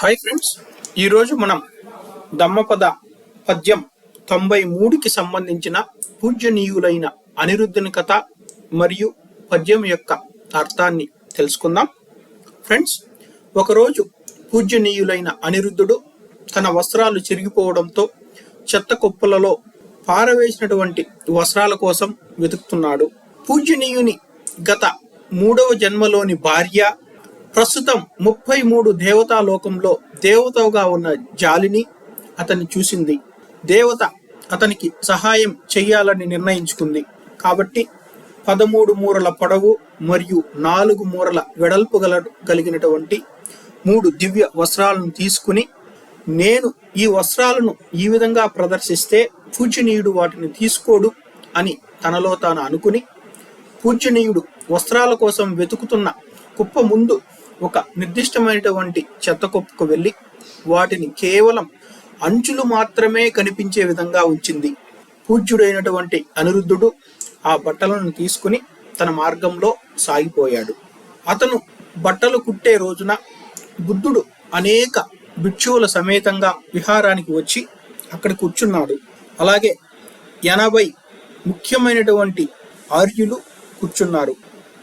Hi friends ఈరోజు మనం దమ్మపద పద్యం తొంభై మూడుకి సంబంధించిన పూజ్యనీయులైన అనిరుద్ధుని కథ మరియు పద్యం యొక్క అర్థాన్ని తెలుసుకుందాం. ఫ్రెండ్స్ ఒకరోజు పూజ్యనీయులైన అనిరుద్ధుడు తన వస్త్రాలు చిరిగిపోవడంతో చెత్త కుప్పలలో పారవేసినటువంటి వస్త్రాల కోసం వెతుకుతున్నాడు. పూజ్యనీయుని గత మూడవ జన్మలోని భార్య ప్రస్తుతం ముప్పై మూడు దేవతా లోకంలో దేవతగా ఉన్న జాలిని అతన్ని చూసింది. దేవత అతనికి సహాయం చెయ్యాలని నిర్ణయించుకుంది. కాబట్టి పదమూడు మూరల పొడవు మరియు నాలుగు మూరల వెడల్పు గల కలిగినటువంటి మూడు దివ్య వస్త్రాలను తీసుకుని నేను ఈ వస్త్రాలను ఈ విధంగా ప్రదర్శిస్తే పూజనీయుడు వాటిని తీసుకోడు అని తనలో తాను అనుకుని పూజనీయుడు వస్త్రాల కోసం వెతుకుతున్న కుప్ప ముందు ఒక నిర్దిష్టమైనటువంటి చెత్త కుప్పకు వెళ్ళి వాటిని కేవలం అంచులు మాత్రమే కనిపించే విధంగా ఉంచింది. పూజ్యుడైనటువంటి అనిరుద్ధుడు ఆ బట్టలను తీసుకుని తన మార్గంలో సాగిపోయాడు. అతను బట్టలు కుట్టే రోజున బుద్ధుడు అనేక భిక్షువుల సమేతంగా విహారానికి వచ్చి అక్కడ కూర్చున్నాడు. అలాగే ఎనభై ముఖ్యమైనటువంటి ఆర్యులు కూర్చున్నారు.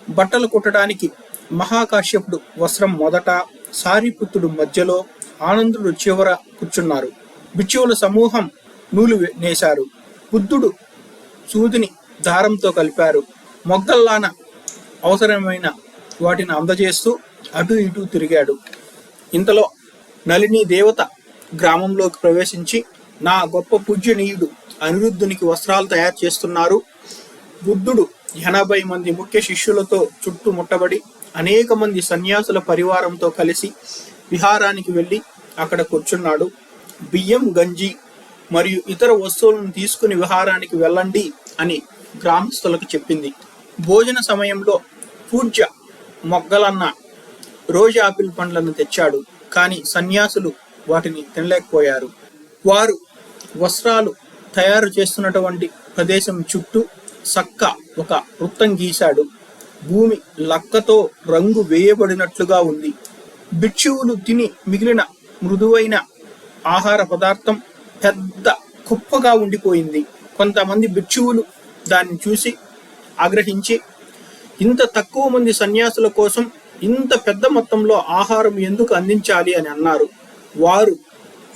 బట్టలు కుట్టడానికి మహాకాశ్యపుడు వస్త్రం మొదట సారిపుత్రుడు మధ్యలో ఆనందుడు చివర కూర్చున్నారు. బిచ్చువుల సమూహం నూలు నేశారు. బుద్ధుడు సూదిని దారంతో కలిపారు. మొగ్గల్లాన అవసరమైన వాటిని అందజేస్తూ అటు ఇటు తిరిగాడు. ఇంతలో నలిని దేవత గ్రామంలోకి ప్రవేశించి నా గొప్ప పూజ్యనీయుడు అనిరుద్ధునికి వస్త్రాలు తయారు చేస్తున్నారు. బుద్ధుడు ఎనభై మంది ముఖ్య శిష్యులతో చుట్టుముట్టబడి అనేక మంది సన్యాసుల పరివారంతో కలిసి విహారానికి వెళ్ళి అక్కడ కూర్చున్నాడు. బియ్యం గంజి మరియు ఇతర వస్తువులను తీసుకుని విహారానికి వెళ్ళండి అని గ్రామస్తులకు చెప్పింది. భోజన సమయంలో పూజ్య మొగ్గలన్న రోజు ఆపిల్ పండ్లను తెచ్చాడు. కానీ సన్యాసులు వాటిని తినలేకపోయారు. వారు వస్త్రాలు తయారు చేస్తున్నటువంటి ప్రదేశం చుట్టూ సక్క ఒక వృత్తం గీశాడు. భూమి లక్కతో రంగు వేయబడినట్లుగా ఉంది. భిక్షువులు తిని మిగిలిన మృదువైన ఆహార పదార్థం పెద్ద కుప్పగా ఉండిపోయింది. కొంతమంది భిక్షువులు దాన్ని చూసి ఆగ్రహించి ఇంత తక్కువ మంది సన్యాసుల కోసం ఇంత పెద్ద మొత్తంలో ఆహారం ఎందుకు అందించాలి? అని అన్నారు. వారు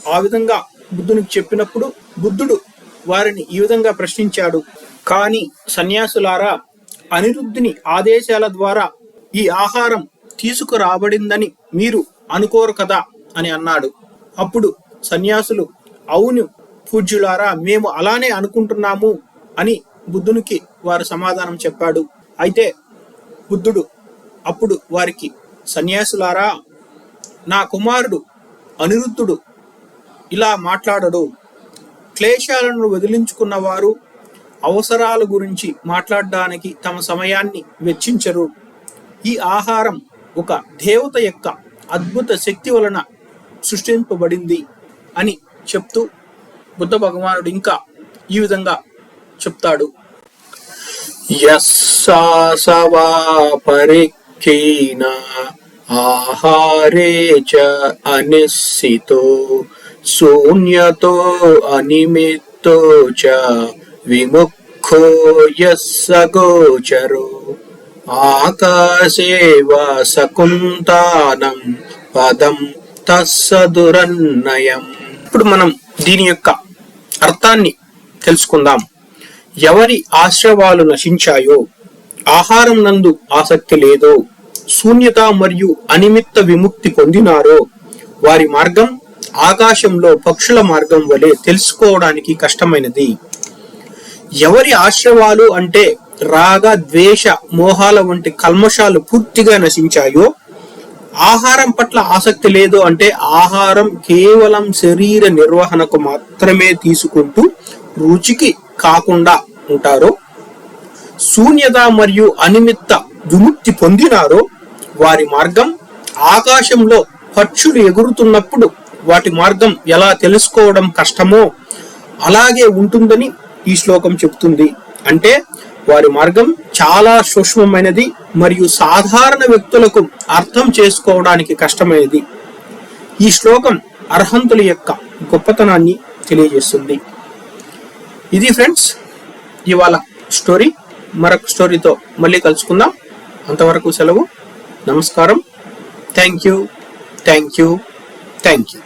ఆ విధంగా బుద్ధునికి చెప్పినప్పుడు బుద్ధుడు వారిని ఈ విధంగా ప్రశ్నించాడు. కానీ సన్యాసులారా అనిరుద్ధుని ఆదేశాల ద్వారా ఈ ఆహారం తీసుకురాబడిందని మీరు అనుకోరు కదా అని అన్నాడు. అప్పుడు సన్యాసులు అవును పూజ్యులారా మేము అలానే అనుకుంటున్నాము అని బుద్ధునికి వారు సమాధానం చెప్పాడు. అయితే బుద్ధుడు అప్పుడు వారికి సన్యాసులారా నా కుమారుడు అనిరుద్ధుడు ఇలా మాట్లాడడు. క్లేశాలను వదిలించుకున్నవారు అవసరాల గురించి మాట్లాడడానికి తమ సమయాన్ని వెచ్చించరు. ఈ ఆహారం ఒక దేవత యొక్క అద్భుత శక్తి వలన సృష్టింపబడింది అని చెప్తూ బుద్ధ భగవానుడు ఇంకా ఈ విధంగా చెప్తాడు. పరిఖీన ఆహారే చ అనిశ్చితో శూన్యతో అనిమిత్తో చ విముఖో యస్సగోచరో ఆకాశే సకుంతానం పదం తస్సదురన్నయం ఇప్పుడు మనం దీని యొక్క అర్థాన్ని తెలుసుకుందాం. ఎవరి ఆశ్రవాలు నశించాయో ఆహారం నందు ఆసక్తి లేదో శూన్యత మరియు అనిమిత్త విముక్తి పొందినారో వారి మార్గం ఆకాశంలో పక్షుల మార్గం వలె తెలుసుకోవడానికి కష్టమైనది. ఎవరి ఆశ్రవాలు అంటే రాగ ద్వేష మోహాల వంటి కల్మషాలు పూర్తిగా నశించాయో ఆహారం పట్ల ఆసక్తి లేదు అంటే ఆహారం కేవలం శరీర నిర్వహణకు మాత్రమే తీసుకుంటూ రుచికి కాకుండా ఉంటారో శూన్యత మరియు అనిమిత్త విముక్తి పొందినారో వారి మార్గం ఆకాశంలో పక్షులు ఎగురుతున్నప్పుడు వాటి మార్గం ఎలా తెలుసుకోవడం కష్టమో అలాగే ఉంటుందని ఈ శ్లోకం చెప్తుంది. అంటే వారి మార్గం చాలా సూక్ష్మమైనది మరియు సాధారణ వ్యక్తులకు అర్థం చేసుకోవడానికి కష్టమైనది. ఈ శ్లోకం అర్హంతుల యొక్క గొప్పతనాన్ని తెలియజేస్తుంది. ఇది ఫ్రెండ్స్ ఇవాళ స్టోరీ. మరొక స్టోరీతో మళ్ళీ కలుసుకుందాం. అంతవరకు సెలవు. నమస్కారం. Thank you. Thank you. Thank you.